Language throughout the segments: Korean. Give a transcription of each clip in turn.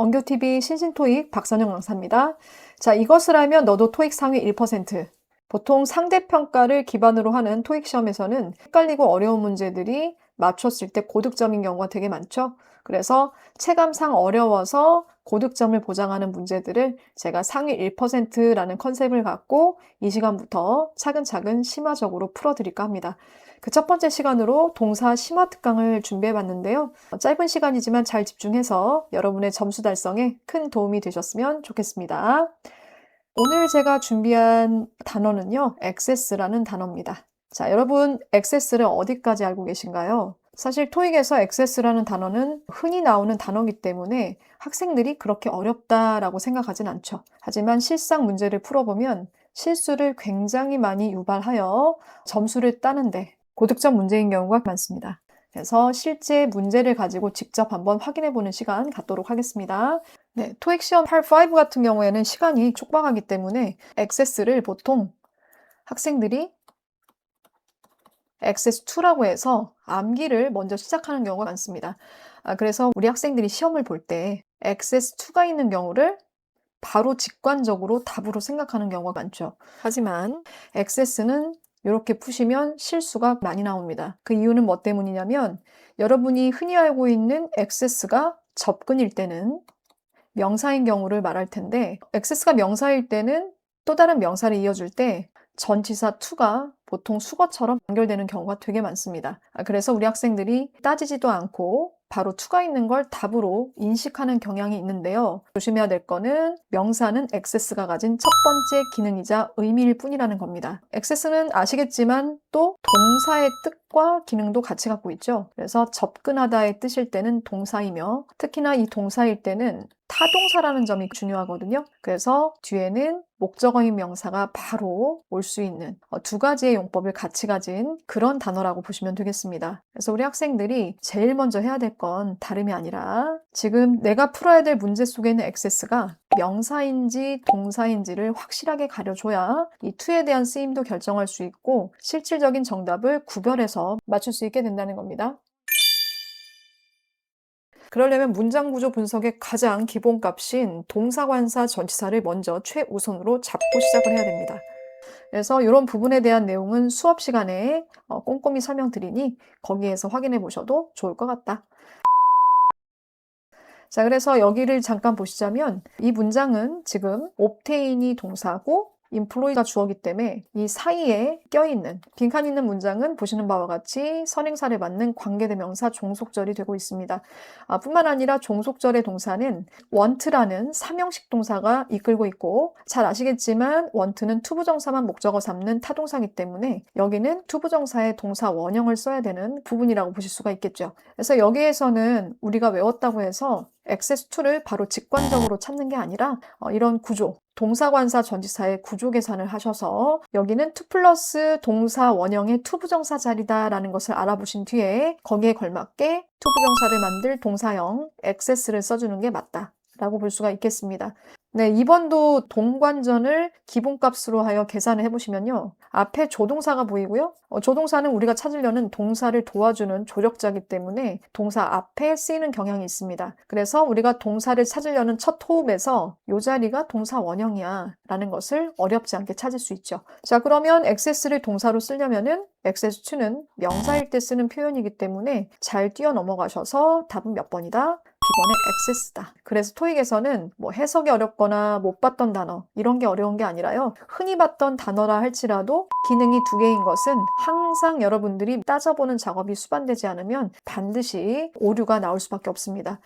언교TV 신신토익 박선영 강사입니다. 자, 이것을 알면 너도 토익 상위 1%. 보통 상대평가를 기반으로 하는 토익 시험에서는 헷갈리고 어려운 문제들이 맞췄을 때 고득점인 경우가 되게 많죠. 그래서 체감상 어려워서 고득점을 보장하는 문제들을 제가 상위 1%라는 컨셉을 갖고 이 시간부터 차근차근 심화적으로 풀어드릴까 합니다. 그 첫 번째 시간으로 동사 심화 특강을 준비해 봤는데요. 짧은 시간이지만 잘 집중해서 여러분의 점수 달성에 큰 도움이 되셨으면 좋겠습니다. 오늘 제가 준비한 단어는요, access라는 단어입니다. 자, 여러분, access를 어디까지 알고 계신가요? 사실 토익에서 access라는 단어는 흔히 나오는 단어이기 때문에 학생들이 그렇게 어렵다라고 생각하진 않죠. 하지만 실상 문제를 풀어보면 실수를 굉장히 많이 유발하여 점수를 따는데 고득점 문제인 경우가 많습니다. 그래서 실제 문제를 가지고 직접 한번 확인해 보는 시간 갖도록 하겠습니다. 네, 토익 시험 8.5 같은 경우에는 시간이 촉박하기 때문에 액세스를 보통 학생들이 액세스 2라고 해서 암기를 먼저 시작하는 경우가 많습니다. 아, 그래서 우리 학생들이 시험을 볼 때 액세스 2가 있는 경우를 바로 직관적으로 답으로 생각하는 경우가 많죠. 하지만 액세스는 이렇게 푸시면 실수가 많이 나옵니다. 그 이유는 뭐 때문이냐면 여러분이 흔히 알고 있는 액세스가 접근일 때는 명사인 경우를 말할 텐데 액세스가 명사일 때는 또 다른 명사를 이어줄 때 전치사 to가 보통 수거처럼 연결되는 경우가 되게 많습니다. 아, 그래서 우리 학생들이 따지지도 않고 바로 to가 있는 걸 답으로 인식하는 경향이 있는데요. 조심해야 될 거는 명사는 access가 가진 첫 번째 기능이자 의미일 뿐이라는 겁니다. access는 아시겠지만 또 동사의 뜻과 기능도 같이 갖고 있죠. 그래서 접근하다의 뜻일 때는 동사이며 특히나 이 동사일 때는 타동사라는 점이 중요하거든요. 그래서 뒤에는 목적어인 명사가 바로 올 수 있는 어, 두 가지의 용법을 같이 가진 그런 단어라고 보시면 되겠습니다. 그래서 우리 학생들이 제일 먼저 해야 될 건 다름이 아니라 지금 내가 풀어야 될 문제 속에 있는 액세스가 명사인지 동사인지를 확실하게 가려줘야 이 투에 대한 쓰임도 결정할 수 있고 실질적인 정답을 구별해서 맞출 수 있게 된다는 겁니다. 그러려면 문장 구조 분석의 가장 기본 값인 동사관사 전치사를 먼저 최우선으로 잡고 시작을 해야 됩니다. 그래서 이런 부분에 대한 내용은 수업 시간에 어, 꼼꼼히 설명드리니 거기에서 확인해 보셔도 좋을 것 같다. 자, 그래서 여기를 잠깐 보시자면 이 문장은 지금 옵테인이 동사고 인플로이가 주어기 때문에 이 사이에 껴있는 빈칸 있는 문장은 보시는 바와 같이 선행사를 맞는 관계대명사 종속절이 되고 있습니다. 아, 뿐만 아니라 종속절의 동사는 want라는 삼형식 동사가 이끌고 있고 잘 아시겠지만 want는 투부정사만 목적어 삼는 타동사이기 때문에 여기는 투부정사의 동사 원형을 써야 되는 부분이라고 보실 수가 있겠죠. 그래서 여기에서는 우리가 외웠다고 해서 액세스2를 바로 직관적으로 찾는 게 아니라 어, 이런 구조, 동사관사 전지사의 구조 계산을 하셔서 여기는 2 플러스 동사 원형의 투부정사 자리다라는 것을 알아보신 뒤에 거기에 걸맞게 투부정사를 만들 동사형 액세스를 써주는 게 맞다. 라고 볼 수가 있겠습니다. 네, 2번도 동관전을 기본값으로 하여 계산을 해보시면요. 앞에 조동사가 보이고요. 어, 조동사는 우리가 찾으려는 동사를 도와주는 조력자이기 때문에 동사 앞에 쓰이는 경향이 있습니다. 그래서 우리가 동사를 찾으려는 첫 호흡에서 이 자리가 동사 원형이야 라는 것을 어렵지 않게 찾을 수 있죠. 자, 그러면 access를 동사로 쓰려면은 access2는 명사일 때 쓰는 표현이기 때문에 잘 뛰어 넘어가셔서 답은 몇 번이다? B번의 access다. 그래서 토익에서는 뭐 해석이 어렵거나 못 봤던 단어 이런 게 어려운 게 아니라요. 흔히 봤던 단어라 할지라도 기능이 두 개인 것은 항상 여러분들이 따져보는 작업이 수반되지 않으면 반드시 오류가 나올 수밖에 없습니다.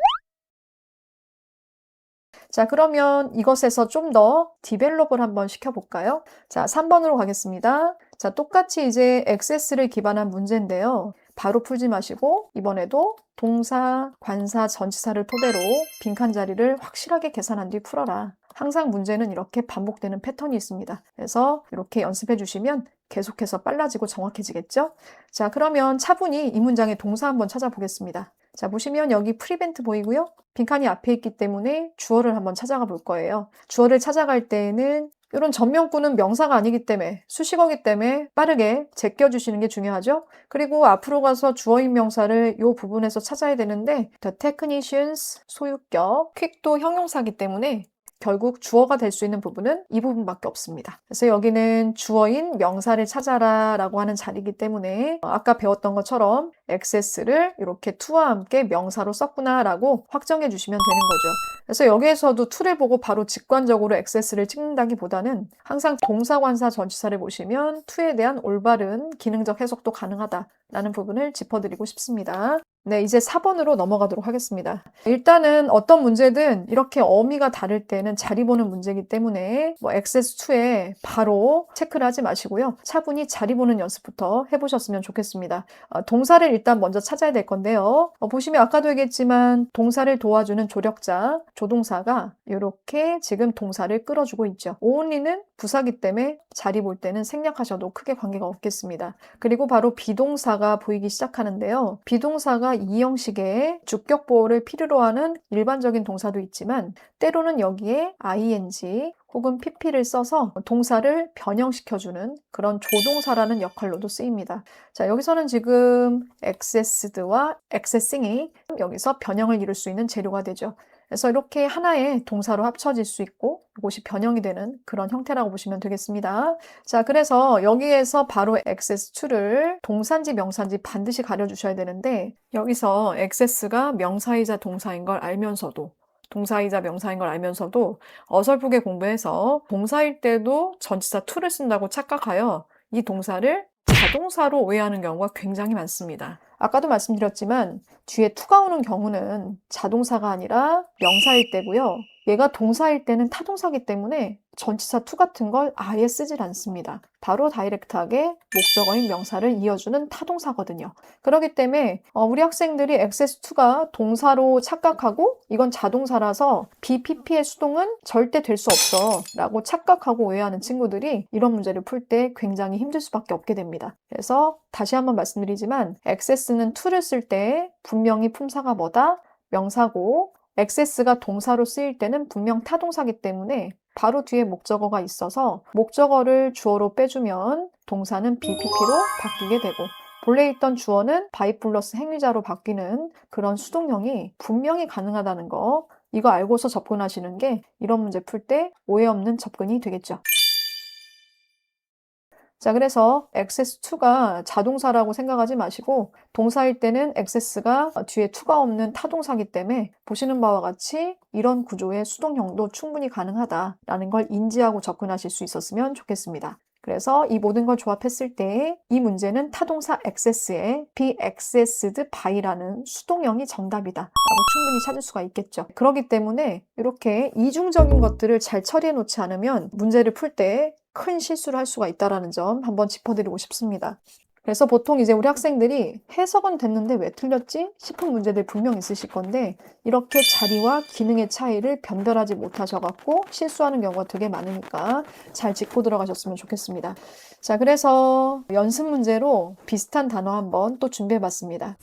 자, 그러면 이것에서 좀 더 디벨롭을 한번 시켜볼까요? 자, 3번으로 가겠습니다. 자, 똑같이 이제 액세스를 기반한 문제인데요. 바로 풀지 마시고 이번에도 동사, 관사, 전치사를 토대로 빈칸 자리를 확실하게 계산한 뒤 풀어라. 항상 문제는 이렇게 반복되는 패턴이 있습니다. 그래서 이렇게 연습해 주시면 계속해서 빨라지고 정확해지겠죠? 자, 그러면 차분히 이 문장의 동사 한번 찾아보겠습니다. 자, 보시면 여기 프리벤트 보이고요. 빈칸이 앞에 있기 때문에 주어를 한번 찾아가 볼 거예요. 주어를 찾아갈 때에는 이런 전명구는 명사가 아니기 때문에 수식어기 때문에 빠르게 제껴주시는 게 중요하죠. 그리고 앞으로 가서 주어인 명사를 이 부분에서 찾아야 되는데 the technicians 소유격 퀵도 형용사기 때문에 결국 주어가 될 수 있는 부분은 이 부분밖에 없습니다. 그래서 여기는 주어인 명사를 찾아라 라고 하는 자리이기 때문에 어, 아까 배웠던 것처럼 access를 이렇게 to와 함께 명사로 썼구나 라고 확정해 주시면 되는 거죠. 그래서 여기에서도 to를 보고 바로 직관적으로 access를 찍는다기보다는 항상 동사관사 전치사를 보시면 to에 대한 올바른 기능적 해석도 가능하다라는 부분을 짚어드리고 싶습니다. 네, 이제 4번으로 넘어가도록 하겠습니다. 일단은 어떤 문제든 이렇게 어미가 다를 때는 자리 보는 문제이기 때문에 뭐 access2에 바로 체크를 하지 마시고요. 차분히 자리 보는 연습부터 해보셨으면 좋겠습니다. 어, 동사를 일단 먼저 찾아야 될 건데요. 어, 보시면 아까도 얘기했지만 동사를 도와주는 조력자, 조동사가 이렇게 지금 동사를 끌어주고 있죠. only는 부사기 때문에 자리 볼 때는 생략하셔도 크게 관계가 없겠습니다. 그리고 바로 비동사가 보이기 시작하는데요. 비동사가 이 형식의 주격 보호를 필요로 하는 일반적인 동사도 있지만 때로는 여기에 ing 혹은 pp를 써서 동사를 변형시켜주는 그런 조동사라는 역할로도 쓰입니다. 자, 여기서는 지금 accessed와 accessing이 여기서 변형을 이룰 수 있는 재료가 되죠. 그래서 이렇게 하나의 동사로 합쳐질 수 있고 이것이 변형이 되는 그런 형태라고 보시면 되겠습니다. 자, 그래서 여기에서 바로 access2를 동사인지 명사인지 반드시 가려주셔야 되는데 여기서 access가 명사이자 동사인 걸 알면서도 동사이자 명사인 걸 알면서도 어설프게 공부해서 동사일 때도 전치사 to를 쓴다고 착각하여 이 동사를 자동사로 오해하는 경우가 굉장히 많습니다. 아까도 말씀드렸지만 뒤에 to가 오는 경우는 자동사가 아니라 명사일 때고요. 얘가 동사일 때는 타동사기 때문에 전치사 to 같은 걸 아예 쓰질 않습니다. 바로 다이렉트하게 목적어인 명사를 이어주는 타동사거든요. 그렇기 때문에 어, 우리 학생들이 access2가 동사로 착각하고 이건 자동사라서 BPP의 수동은 절대 될 수 없어 라고 착각하고 오해하는 친구들이 이런 문제를 풀 때 굉장히 힘들 수밖에 없게 됩니다. 그래서 다시 한번 말씀드리지만 access는 to를 쓸 때 분명히 품사가 뭐다? 명사고 access가 동사로 쓰일 때는 분명 타동사기 때문에 바로 뒤에 목적어가 있어서 목적어를 주어로 빼주면 동사는 BPP로 바뀌게 되고 본래 있던 주어는 by 플러스 행위자로 바뀌는 그런 수동형이 분명히 가능하다는 거 이거 알고서 접근하시는 게 이런 문제 풀 때 오해 없는 접근이 되겠죠. 자, 그래서 access2가 자동사라고 생각하지 마시고 동사일 때는 access가 뒤에 to가 없는 타동사기 때문에 보시는 바와 같이 이런 구조의 수동형도 충분히 가능하다라는 걸 인지하고 접근하실 수 있었으면 좋겠습니다. 그래서 이 모든 걸 조합했을 때 이 문제는 타동사 access에 be accessed by라는 수동형이 정답이다 라고 충분히 찾을 수가 있겠죠. 그렇기 때문에 이렇게 이중적인 것들을 잘 처리해 놓지 않으면 문제를 풀 때 큰 실수를 할 수가 있다는 점 한번 짚어드리고 싶습니다. 그래서 보통 이제 우리 학생들이 해석은 됐는데 왜 틀렸지? 싶은 문제들 분명 있으실 건데 이렇게 자리와 기능의 차이를 변별하지 못하셔갖고 실수하는 경우가 되게 많으니까 잘 짚고 들어가셨으면 좋겠습니다. 자, 그래서 연습 문제로 비슷한 단어 한번 또 준비해 봤습니다.